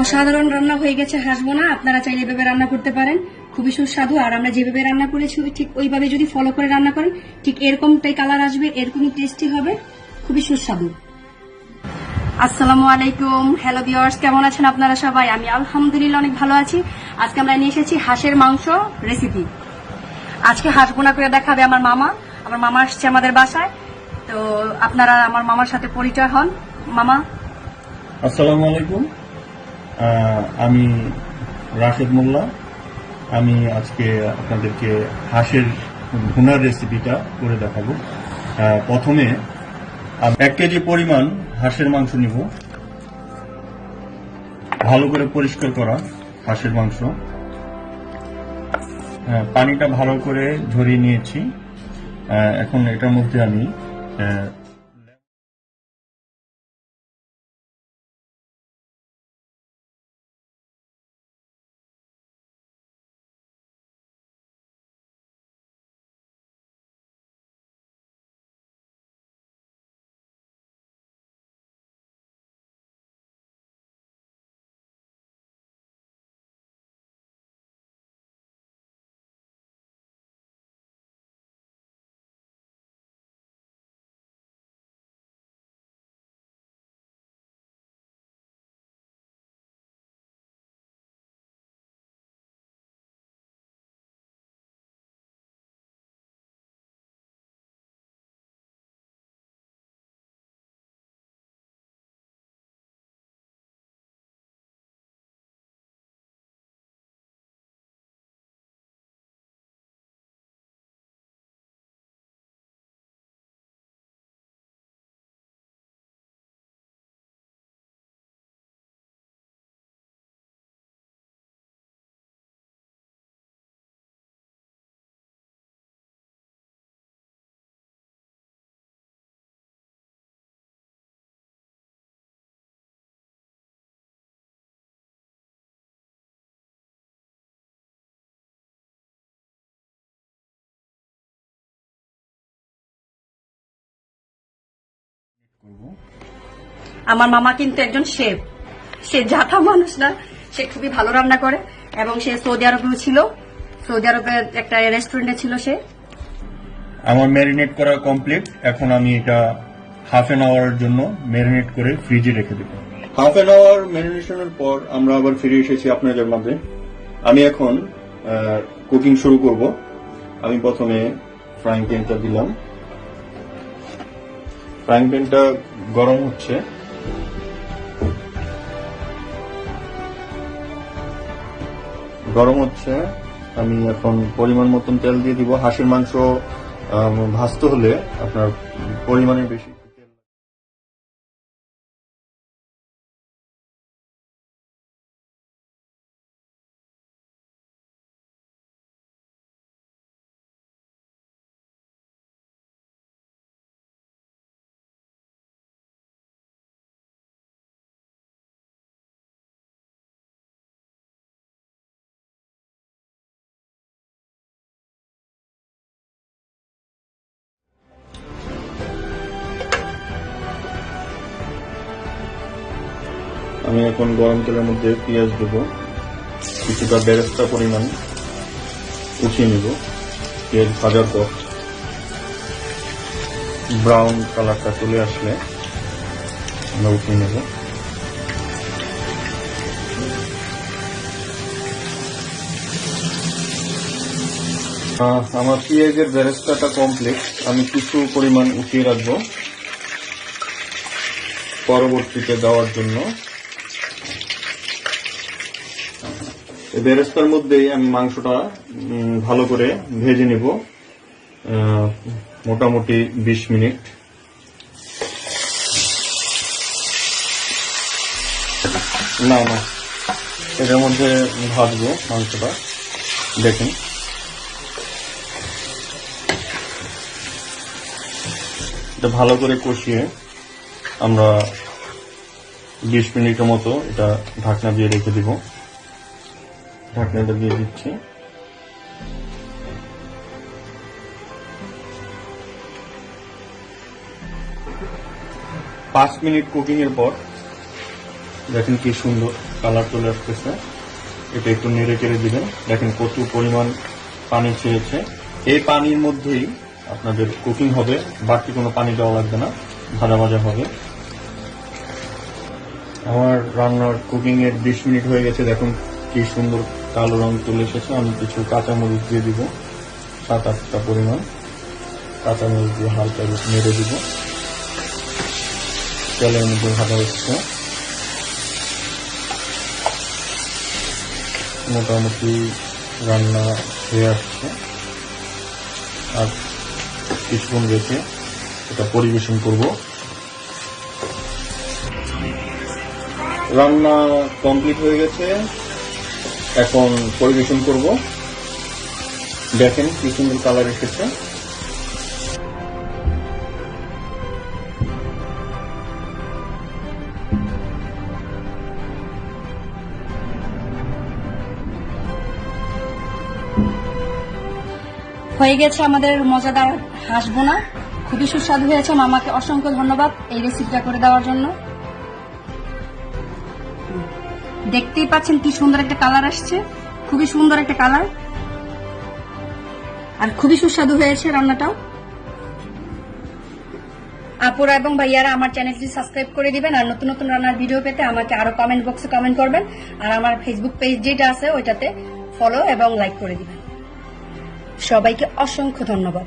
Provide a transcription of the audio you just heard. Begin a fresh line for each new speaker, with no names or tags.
অসাধারণ রান্না হয়ে গেছে, হাসবো না। আপনারা চাইলে এভাবে রান্না করতে পারেন। খুবই সুস্বাদু। আর আমরা যেভাবে রান্না করেছি ঠিক ওইভাবে যদি ফলো করে রান্না করেন ঠিক এরকমটাই কালার আসবে, এরকমই টেস্টি হবে। খুবই সুস্বাদু। আসসালামু আলাইকুম। হ্যালো ভিউয়ার্স কেমন আছেন আপনারা সবাই? আমি আলহামদুলিল্লাহ অনেক ভালো আছি। আজকে আমরা নিয়ে এসেছি হাঁসের মাংস রেসিপি আজকে হাঁস বোনা করে দেখাবে আমার মামা। আমার মামা আসছে আমাদের বাসায়। তো আপনারা আমার মামার সাথে পরিচয় হন। মামা।
আসসালামু আলাইকুম। আমি রাশেদ মোল্লা। আমি আজকে আপনাদেরকে হাঁসের ভুনার রেসিপিটা করে দেখাবো। প্রথমে এক কেজি পরিমাণ হাঁসের মাংস নিব। ভালো করে পরিষ্কার করা হাঁসের মাংস। পানিটা ভালো করে ঝরিয়ে নিয়েছি। এখন এটার মধ্যে আমি
আমার মামা কিন্তু একজন শেফ। সে জাথা মানুষ না সে খুবই ভালো রান্না করে এবং সে সৌদি আরবেও ছিল। সৌদি আরবের একটা রেস্টুরেন্টে ছিল সে।
আমার ম্যারিনেট করা কমপ্লিট এখন আমি এটা হাফ এন আওয়ার জন্য ম্যারিনেট করে ফ্রিজে রেখে দেব। হাফ এন আওয়ার ম্যারিনেশনের পর আমরা আবার ফিরে এসেছি আপনাদের মাঝে। আমি এখন কুকিং শুরু করব। আমি প্রথমে ফ্রাইং প্যানটা দিলাম। ফ্রাইং প্যানটা গরম হচ্ছে। গরম হচ্ছে। আমি এখন পরিমাণ মতন তেল দিয়ে দিব। হাঁসের মাংস ভাজতে হলে আপনার পরিমাণে বেশি। আমি এখন গরম তেলের মধ্যে পেঁয়াজ দেবো। কিছুটা বেরেস্তা পরিমাণ উঠিয়ে নেব। পেঁয়াজ ভাজার পর ব্রাউন কালারটা চলে আসলে আমরা উঠিয়ে নেব। আমার পেঁয়াজের বেরেস্তাটা কমপ্লিট আমি কিছু পরিমাণ উঠিয়ে রাখব। পরবর্তীতে দেওয়ার জন্য এই বেরেস্তার মধ্যেই আমি মাংসটা ভালো করে ভেজে নেব। মোটামুটি বিশ মিনিট। না না, এটার মধ্যে ভাজবো মাংসটা। দেখুন। এটা ভালো করে কষিয়ে আমরা বিশ মিনিটের মতো এটা ঢাকনা দিয়ে রেখে দিব। ঢাকনাটা দিয়ে দিচ্ছি। পাঁচ মিনিট কুকিং এর পর, দেখেন কি সুন্দর কালার চলে আসতেছে। এটা একটু নেড়ে চেড়ে দিবেন। দেখেন প্রচুর পরিমাণ পানি ছেড়েছে। এই পানির মধ্যেই আপনাদের কুকিং হবে। বাড়তি কোনো পানি দেওয়া লাগবে না। ভাজা ভাজা হবে। আমার রান্নার কুকিং এর বিশ মিনিট হয়ে গেছে। দেখুন কি সুন্দর কালো রং চলে এসেছে, আমি কিছু কাঁচামরিচ দিয়ে দিব, সাত আটটা পরিমাণ। কাঁচামরিচ দিয়ে হালকা একটু মেরে দিব। তেলের মধ্যে ভাজা হচ্ছে। মোটামুটি রান্না হয়ে আসছে। আর কিছুক্ষণ রেখে এটা পরিবেশন করব। রান্না কমপ্লিট হয়ে গেছে। এখন পরিবেশন করব। দেখেন কি সুন্দর কালার এসেছে।
হয়ে গেছে আমাদের মজাদার হাঁস বোনা। খুবই সুস্বাদু হয়েছে। মামাকে অসংখ্য ধন্যবাদ এই রেসিপিটা করে দেওয়ার জন্য। দেখতেই পাচ্ছেন কি সুন্দর একটা কালার আসছে। খুবই সুন্দর একটা কালার। আর খুবই সুস্বাদু হয়েছে রান্নাটাও। আপুরা এবং ভাইয়ারা আমার চ্যানেলটি সাবস্ক্রাইব করে দিবেন আর নতুন নতুন রান্নার ভিডিও পেতে আমাকে আরও কমেন্ট বক্সে কমেন্ট করবেন। আর আমার ফেসবুক পেজ যেটা আছে ওইটাতে ফলো এবং লাইক করে দিবেন। সবাইকে অসংখ্য ধন্যবাদ।